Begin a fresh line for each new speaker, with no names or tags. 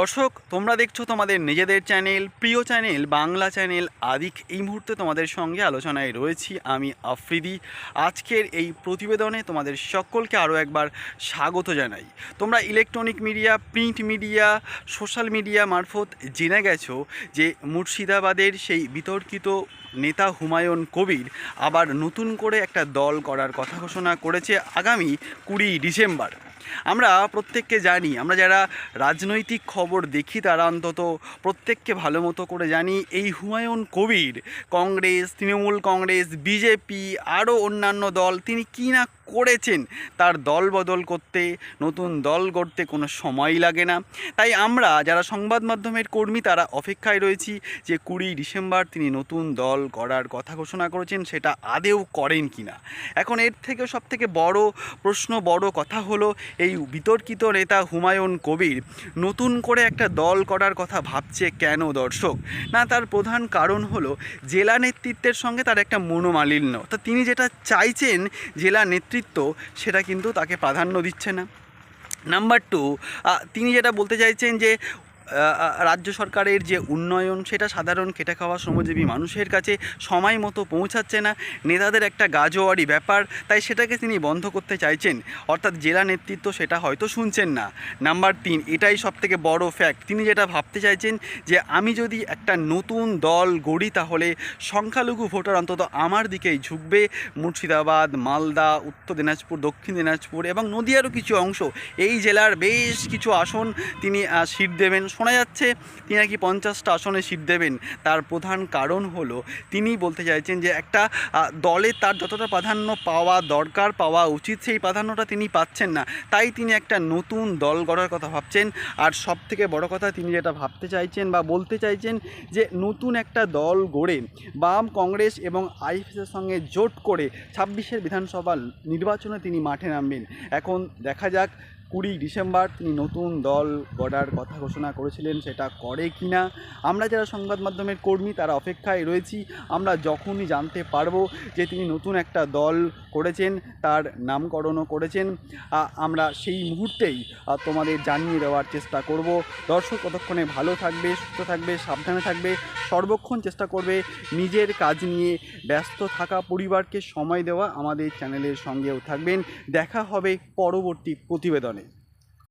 দর্শক, তোমরা দেখছ তোমাদের নিজেদের চ্যানেল, প্রিয় চ্যানেল, বাংলা চ্যানেল আদিক। এই মুহূর্তে তোমাদের সঙ্গে আলোচনায় রয়েছি আমি আফ্রিদি। আজকের এই প্রতিবেদনে তোমাদের সকলকে আরও একবার স্বাগত জানাই। তোমরা electronic media, print media, social media মারফত জেনে গেছো যে মুর্শিদাবাদের সেই বিতর্কিত নেতা হুমায়ুন কবির আবার নতুন করে একটা দল করার কথা ঘোষণা করেছে আগামী কুড়ি ডিসেম্বর। আমরা প্রত্যেককে জানি, আমরা যারা রাজনৈতিক খবর দেখি তারা অন্তত প্রত্যেককে ভালো মতো করে জানি। এই Humayun Kabir, Congress, Trinamool Congress, BJP, আরও অন্যান্য দল, তিনি কী না করেছেন। তার দল বদল করতে, নতুন দল গড়তে কোনো সময় লাগে না। তাই আমরা যারা সংবাদ মাধ্যমের কর্মী, তারা অপেক্ষায় রয়েছি যে কুড়ি ডিসেম্বর তিনি নতুন দল করার কথা ঘোষণা করেছেন, সেটা আদেও করেন কি না এখন এর থেকে সব থেকে বড় প্রশ্ন, বড় কথা হলো এই বিতর্কিত নেতা হুমায়ুন কবির নতুন করে একটা দল করার কথা ভাবছে কেন দর্শক? না, তার প্রধান কারণ হলো জেলা নেতৃত্বের সঙ্গে তার একটা মনোমালিন্য। তা তিনি যেটা চাইছেন জেলা নেতৃত্ব সেটা কিন্তু তাকে প্রাধান্য দিচ্ছে না। নাম্বার টু তিনি যেটা বলতে চাইছেন যে রাজ্য সরকারের যে উন্নয়ন, সেটা সাধারণ খেটে খাওয়া শ্রমজীবী মানুষের কাছে সময় মতো পৌঁছাচ্ছে না। নেতাদের একটা গাজোয়ারি ব্যাপার, তাই সেটাকে তিনি বন্ধ করতে চাইছেন। অর্থাৎ জেলা নেতৃত্ব সেটা হয়তো শুনছেন না। নাম্বার তিন, এটাই সব থেকে বড় ফ্যাক্ট তিনি যেটা ভাবতে চাইছেন যে, আমি যদি একটা নতুন দল গড়ি তাহলে সংখ্যালঘু ভোটার অন্তত আমার দিকেই ঝুঁকবে। মুর্শিদাবাদ, মালদা, উত্তর দিনাজপুর, দক্ষিণ দিনাজপুর এবং নদিয়ারও কিছু অংশ। এই জেলার বেশ কিছু আসন তিনি সিট দেবেন। শোনা যাচ্ছে তিনি নাকি পঞ্চাশটা আসনে সিট দেবেন। তার প্রধান কারণ হলো, তিনি বলতে চাইছেন যে একটা দলে তার যতটা প্রাধান্য পাওয়া দরকার, পাওয়া উচিত, সেই প্রাধান্যটা তিনি পাচ্ছেন না। তাই তিনি একটা নতুন দল গড়ার কথা ভাবছেন। আর সব থেকে বড় কথা, তিনি যেটা ভাবতে চাইছেন বা বলতে চাইছেন যে নতুন একটা দল গড়ে, বাম কংগ্রেস এবং আইএফএসের সঙ্গে জোট করে ছাব্বিশের বিধানসভা নির্বাচনে তিনি মাঠে নামবেন। এখন দেখা যাক কুড়ি ডিসেম্বর তিনি নতুন দল গড়ার কথা ঘোষণা করেছিলেন, সেটা করে কি না? আমরা যারা সংবাদ মাধ্যমের কর্মী, তারা অপেক্ষায় রয়েছি। আমরা যখনই জানতে পারব যে তিনি নতুন একটা দল করেছেন, তার নামকরণও করেছেন আমরা সেই মুহূর্তেই তোমাদের জানিয়ে দেওয়ার চেষ্টা করব। দর্শক, ততক্ষণে ভালো থাকবে, সুস্থ থাকবে, সাবধানে থাকবে, সর্বক্ষণ চেষ্টা করবে নিজের কাজ নিয়ে ব্যস্ত থাকা পরিবারকে সময় দেওয়া আমাদের চ্যানেলের সঙ্গেও থাকবেন। দেখা হবে পরবর্তী প্রতিবেদনে।